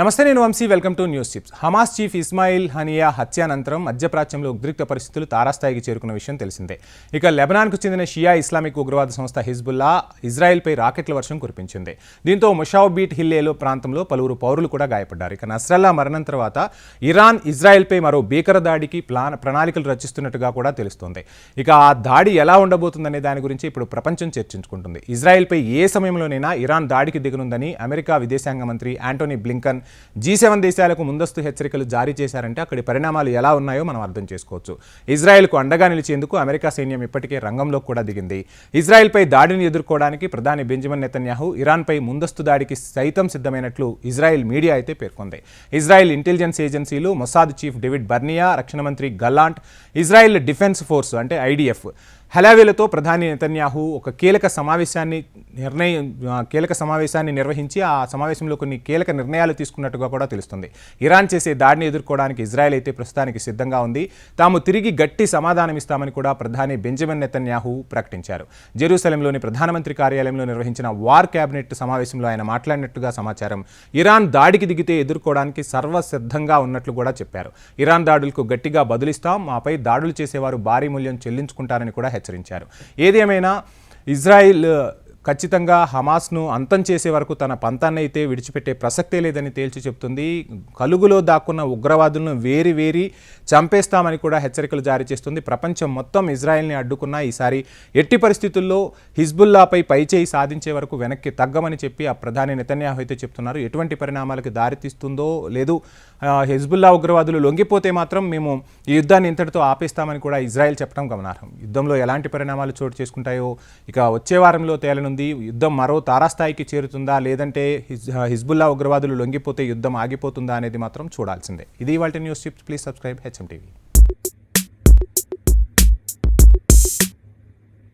నమస్తే నేను Vamsi. Welcome to news chips Hamas chief Ismail Haniyeh హత్యానంతరం మధ్యప్రాచ్యంలో ఉద్రిక్త పరిస్థితులు తారాస్థాయికి చేరుకున్న విషయం తెలిసిందే. ఇక లెబనాన్కు చెందిన షియా ఇస్లామిక్ ఉగ్రవాద సంస్థ హిజ్బుల్లా ఇజ్రాయెల్పై రాకెట్ల వర్షం కురిపించింది. దీంతో ముషావ్బీట్ హిల్లేలో ప్రాంతంలో పలువురు పౌరులు కూడా గాయపడ్డారు. ఇక నస్రల్లా మరణం తర్వాత ఇరాన్ ఇజ్రాయెల్పై మరో భీకర దాడికి ప్లాన్ ప్రణాళికలు రచిస్తున్నట్టుగా కూడా తెలుస్తోంది. ఇక ఆ దాడి ఎలా ఉండబోతుందనే దాని గురించి ఇప్పుడు ప్రపంచం చర్చించుకుంటుంది. ఇజ్రాయెల్పై ఏ సమయంలోనైనా ఇరాన్ దాడికి దిగనుందని అమెరికా విదేశాంగ మంత్రి యాంటోనీ బ్లింకన్ జీ సెవెన్ దేశాలకు ముందస్తు హెచ్చరికలు జారీ చేశారంటే అక్కడి పరిణామాలు ఎలా ఉన్నాయో మనం అర్థం చేసుకోవచ్చు. ఇజ్రాయెల్కు అండగా నిలిచేందుకు అమెరికా సైన్యం ఇప్పటికే రంగంలో కూడా దిగింది. ఇజ్రాయెల్పై దాడిని ఎదుర్కోవడానికి ప్రధాని బెంజమిన్ నెతన్యాహు ఇరాన్పై ముందస్తు దాడికి సైతం సిద్ధమైనట్లు ఇజ్రాయెల్ మీడియా అయితే పేర్కొంది. ఇజ్రాయెల్ ఇంటెలిజెన్స్ ఏజెన్సీలు మొసాద్ చీఫ్ డేవిడ్ బర్నియా రక్షణ మంత్రి గల్లాంట్ ఇజ్రాయెల్ డిఫెన్స్ ఫోర్స్ అంటే ఐడిఎఫ్ హలావేలతో ప్రధాని నెతన్యాహు ఒక కీలక సమావేశాన్ని నిర్ణయం కీలక సమావేశాన్ని నిర్వహించి ఆ సమావేశంలో కొన్ని కీలక నిర్ణయాలు తీసుకున్నట్టుగా కూడా తెలుస్తుంది. ఇరాన్ చేసే దాడిని ఎదుర్కోవడానికి ఇజ్రాయెల్ అయితే ప్రస్తుతానికి సిద్ధంగా ఉంది. తాము తిరిగి గట్టి సమాధానం ఇస్తామని కూడా ప్రధాని బెంజమిన్ నెతన్యాహు ప్రకటించారు. జెరూసలంలోని ప్రధానమంత్రి కార్యాలయంలో నిర్వహించిన వార్ కేబినెట్ సమావేశంలో ఆయన మాట్లాడినట్టుగా సమాచారం. ఇరాన్ దాడికి దిగితే ఎదుర్కోవడానికి సర్వసిద్ధంగా ఉన్నట్లు కూడా చెప్పారు. ఇరాన్ దాడులకు గట్టిగా బదులిస్తాం మాపై దాడులు చేసేవారు భారీ మూల్యం చెల్లించుకుంటారని కూడా హెచ్చరించారు. ఏదేమైనా ఇజ్రాయిల్ ఖచ్చితంగా హమాస్ను అంతం చేసే వరకు తన పంతాన్ని అయితే విడిచిపెట్టే ప్రసక్తే లేదని తేల్చి చెప్తుంది. కలుగులో దాక్కున్న ఉగ్రవాదులను వేరి వేరి చంపేస్తామని కూడా హెచ్చరికలు జారీ చేస్తుంది. ప్రపంచం మొత్తం ఇజ్రాయెల్ని అడ్డుకున్న ఈసారి ఎట్టి పరిస్థితుల్లో హిజ్బుల్లాపై పైచేయి సాధించే వరకు వెనక్కి తగ్గమని చెప్పి ఆ ప్రధాని నెతన్యాహు అయితే చెప్తున్నారు. ఎటువంటి పరిణామాలకు దారితీస్తుందో లేదు. హిజ్బుల్లా ఉగ్రవాదులు లొంగిపోతే మాత్రం మేము ఈ యుద్ధాన్ని ఇంతటితో ఆపేస్తామని కూడా ఇజ్రాయెల్ చెప్పడం గమనార్హం. యుద్ధంలో ఎలాంటి పరిణామాలు చోటు చేసుకుంటాయో ఇక వచ్చే వారంలో తేలను తేలనుంది యుద్ధం మరో తారాస్థాయికి చేరుతుందా లేదంటే హిజ్ హిజ్బుల్లా ఉగ్రవాదులు లొంగిపోతే యుద్ధం ఆగిపోతుందా అనేది మాత్రం చూడాల్సిందే. ఇది ఇవాళ news chips please subscribe HM TV.